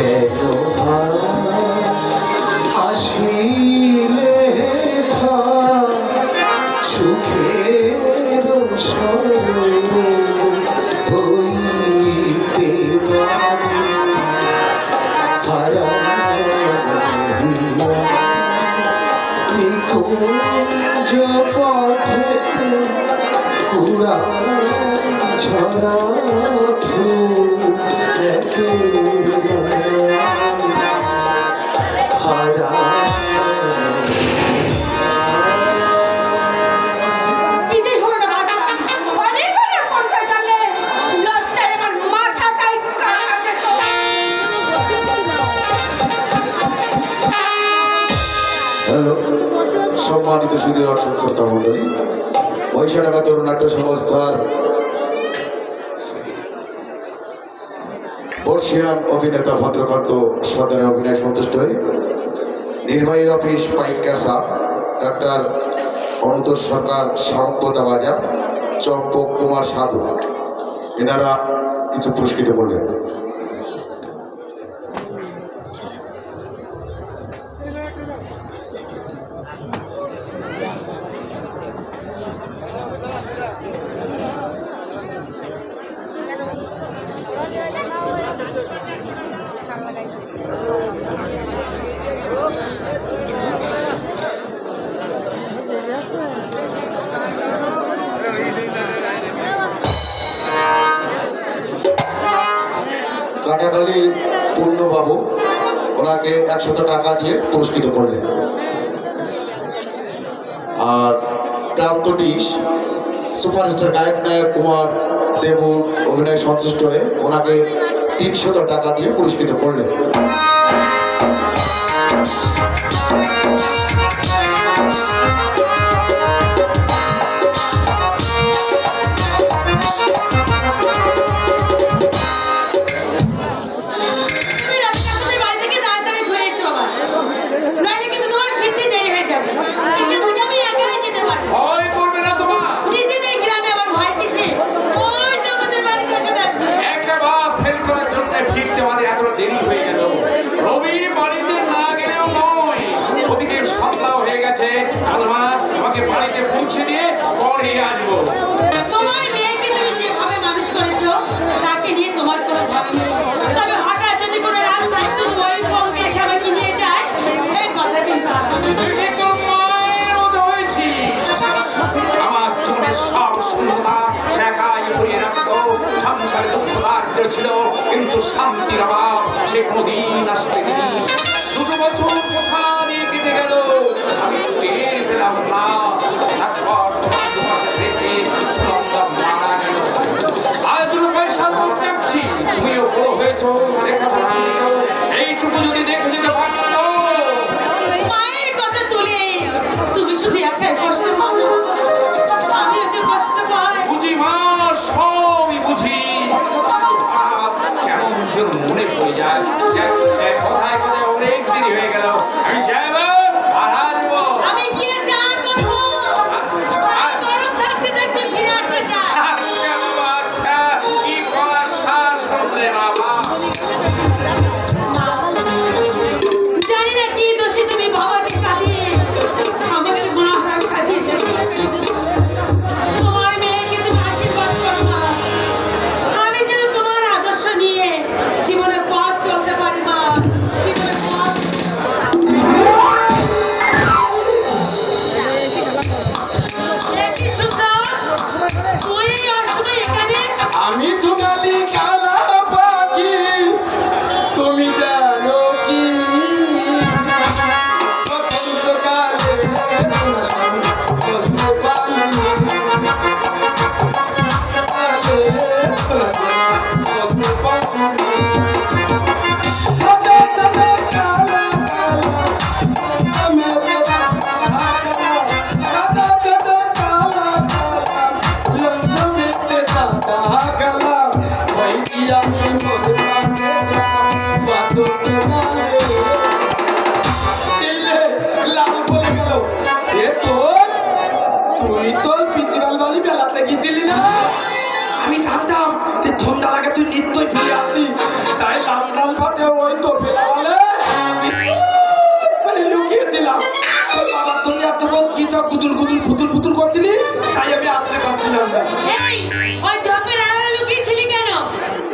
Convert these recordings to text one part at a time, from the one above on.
কেন আসিলে সুখের হইতে হারা নিকুঞ্জ পথে কুড়া ঝরা ফুল একে হ্যালো, সম্মানিত সুদীর দর্শক শ্রোতা মন্ডলী বৈশাখাটা তরুণ নাট্য সংস্থার বর্ষিয়ান অভিনেতা, ভদ্রকান্ত সদরে অভিনয় সন্তুষ্ট হয়ে নির্বাহী অফিস পাইকাসা ডাক্তার অন্ত সরকার সম্পদা বাজার, চম্পক কুমার সাধু। এনারা কিছু পুরস্কৃত করলেন। আমাদেরই পূর্ণবাবু ওনাকে একশত টাকা দিয়ে পুরস্কৃত করলেন। আর প্রান্তটি সুপারস্টার গায়ক নায়ক কুমার দেবু অভিনয় সন্তুষ্ট হয়ে ওনাকে তিনশত টাকা দিয়ে পুরস্কৃত করলেন। ছিল কিন্তু শান্তির অভাব সে কোনদিন আসতে দিনি দুটো বছর মনে অনেক দেরি হয়ে গেল। আমি যাব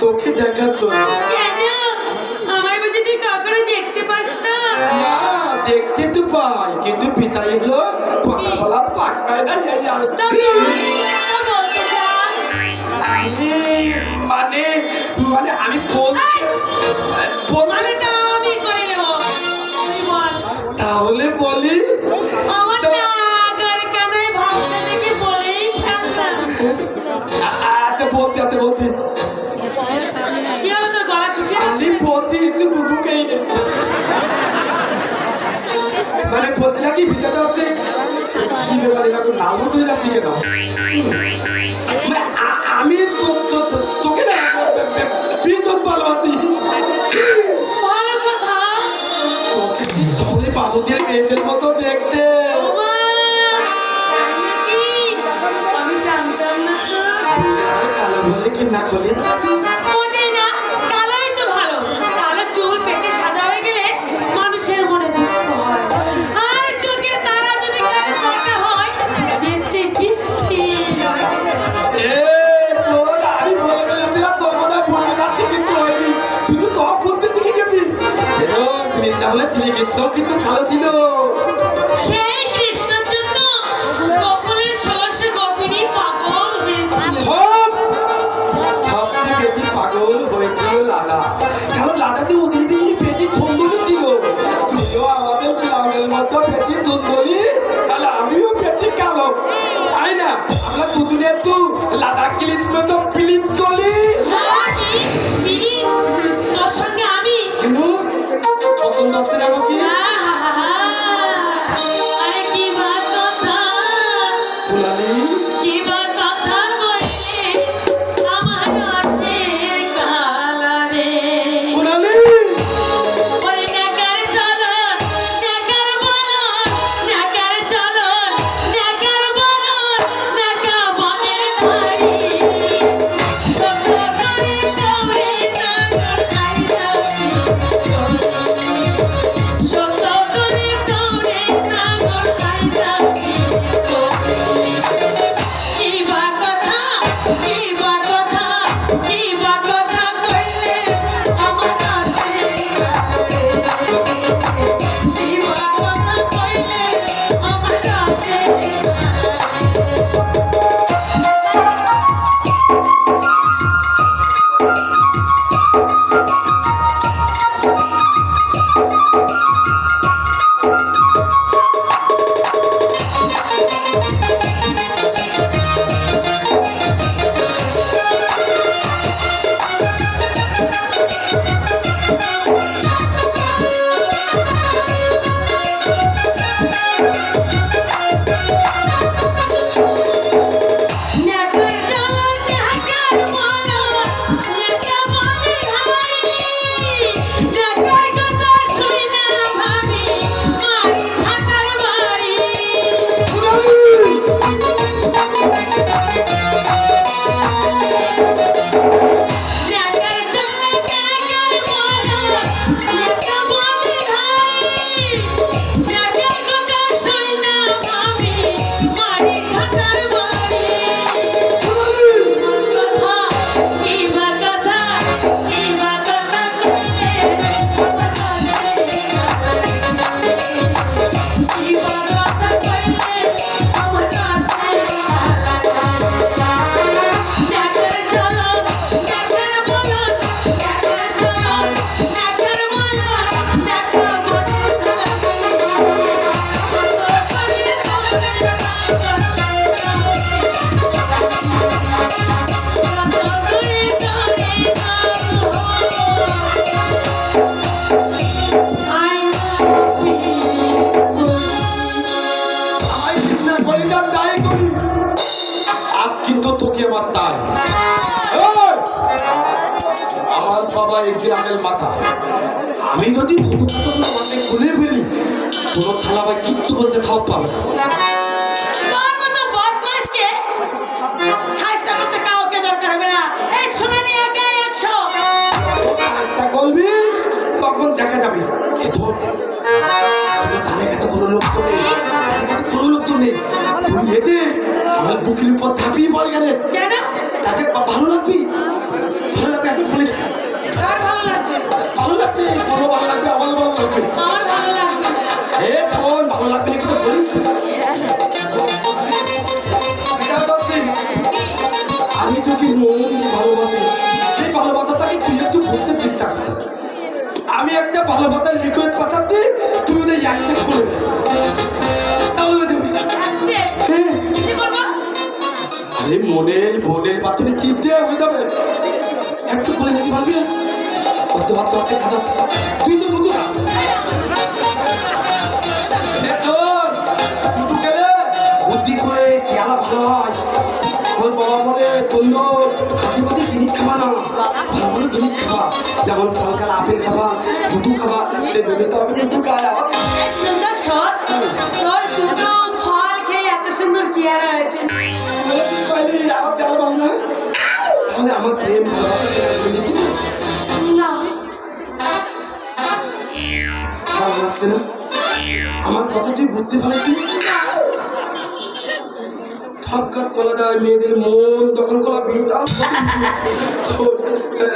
তোকে দেখার দেখতে তো পাই কিন্তু পিতা এগুলো কথা বলার পাক না এই আমি মানে মানে আমি তাহলে বলি আমার বলতে আমি পড়তে একটু দুধুকেই ভিতরে কি ব্যাপারে তুই যাবি কেন? আমি তোকে পাবো মেয়েদের মতো দেখতে? না করলে যাবে ধর। ধারে কাছে কোনো লোক তো নেই। ধারে কাছে কোনো লোক তো নেই। তুই এতে আমার বুকের উপর থাপিয়ে পড়ে গেলে তাকে ভালো লাগবি? ভালো লাগবে একটু বলে। ভালো লাগবে? তোরও ভালো লাগবে আমারও ভালো লাগবে। এ ফোন ভালো লাগবে কিন্তু বলি আমি তোকে মন একটা ভালোবাসার লিকুইড ওদের খুলে তাহলে দেবি। কি করব? আরে মনের মনের বাতনে চিপ দিয়ে হয়ে যাবে। একটু খুলে নিতে পারবি? খাতা তুই তো বুঝু না বুদ্ধি করে খেয়ালা ভালো হয়। বাবা বলে তন্য পাতে জিনিস খাবা যেমন ফলকার আপেল খাবা দুধু খাবা সে ভেবে তো আমি দুধু খাই আবার সুন্দর ফল খেয়ে এত সুন্দর চেহারা হয়েছে আবার দেওয়া না তাহলে আমার প্রেম না? আমার তুই বুঝতে পারবি ঠপকাত কলা দেয়, মেয়েদের মন দখল করা বিয়ে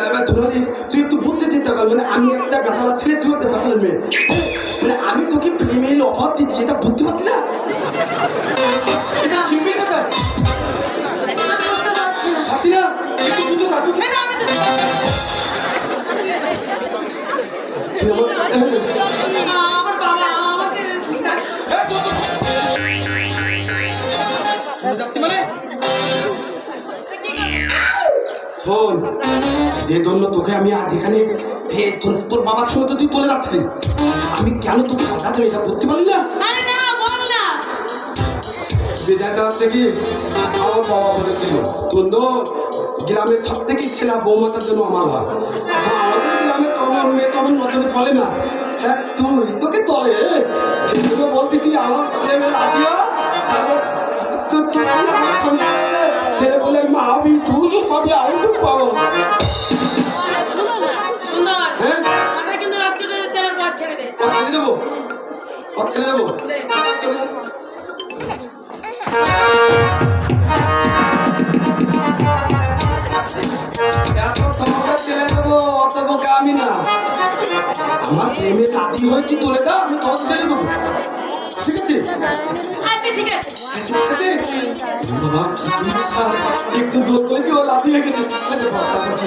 এবার ধরি তুই একটু বুঝতে চিন্তা কর মানে আমি একটা ব্যথা ছেলে, তুই একটা গাঁথালা মেয়ে। মানে আমি তোকে প্রেমের অফার দিচ্ছি এটা বুঝতে পারছি না? যে জন্য তোকে আমি আজ এখানে তোর- বাবার সঙ্গে তো তুই চলে যাচ্ছিস আমি কেন তোকে দেবো এটা বুঝতে পারলি না? আরে না বল না। বেজাটা হচ্ছে কি? আমার বাবা বলেছিল তন্দ গ্রামের সব থেকে ছেলে বৌমাতার জন্য আমার হয় আমাদের গ্রামে তোমার মেয়ে তোমার নজরে ফলে না। হ্যাঁ তুই তোকে তলে তোকে বলতে কি আমার প্রেমের আদিয়া? তাহলে তুই তুই আমার ছেলে বলে মা আমি তুই তো পাবি আমি তো পাবো। ছেড়ে দেবো? পথ ছেড়ে দেবো? আমি না। আমার হয়েছি তোলে দা আমি তোর ছেড়ে দেবো। ঠিক আছে? আচ্ছা ঠিক আছে। কথা একটু জোর করে কি ও লাফি হয়ে গেছে তারপর কি?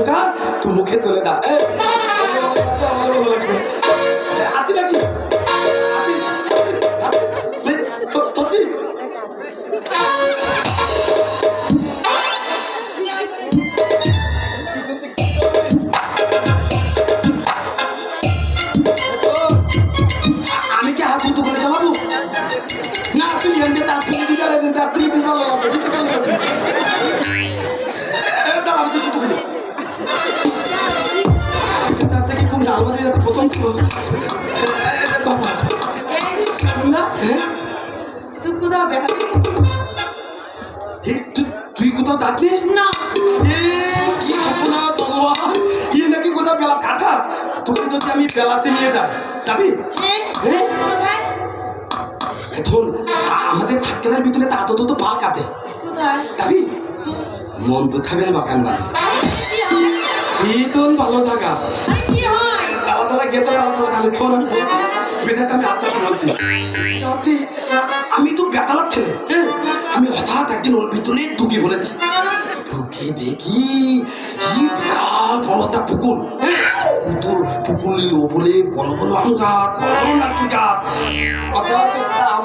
তুই তো মুখে তুলে দা না। কি ঘটনা ইয়ে নাকি কোথায় আঠা আচ্ছা, তোকে যদি আমি বেলাতে নিয়ে যাই যাবি? ধর আমাদের ভিতরে তা আদত তো পাল কাতে যাবি? মন তো বাগান এই তো ভালো থাকা। তালা তালা গেতে তালা তালা তাহলে আমি বেটাতে আমি আত্মাকে বলতে আমি তো বেতালার ছেলে হ্যাঁ? আমি হঠাৎ একদিন ওর ভিতরে দুঃখী বলেছি। ঢুকে দেখি। বড় পুকুর। পুকুর পুকুরের ওপরে বড় বড় আম গাছ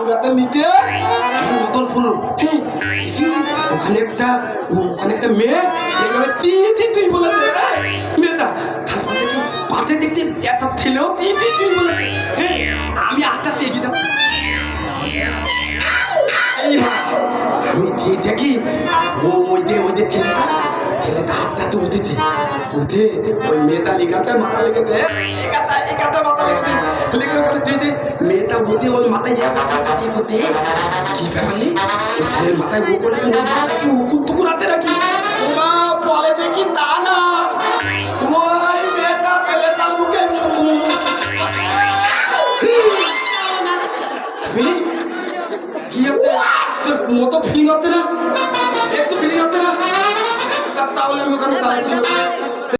বড় নিতে মতন ফুল ওখানে একটা ওখানে একটা মেয়ে এইভাবে তি তি তুই হ্যাঁ, মেয়েটা তারপর দেখি পাশে দেখতে একটা ছেলেও তি তি তুই হ্যাঁ, আমি আস্তে আস্তে এগিয়ে ছেলেটা ছেলেটা হাতটাতে উঠেছে। উঠে ওই মেয়েটা লিখাতে মাথা লেগে দে। হাতে তোর মতো ফিলিং হচ্ছে না? তাহলে আমি ওখানে দাঁড়াচ্ছি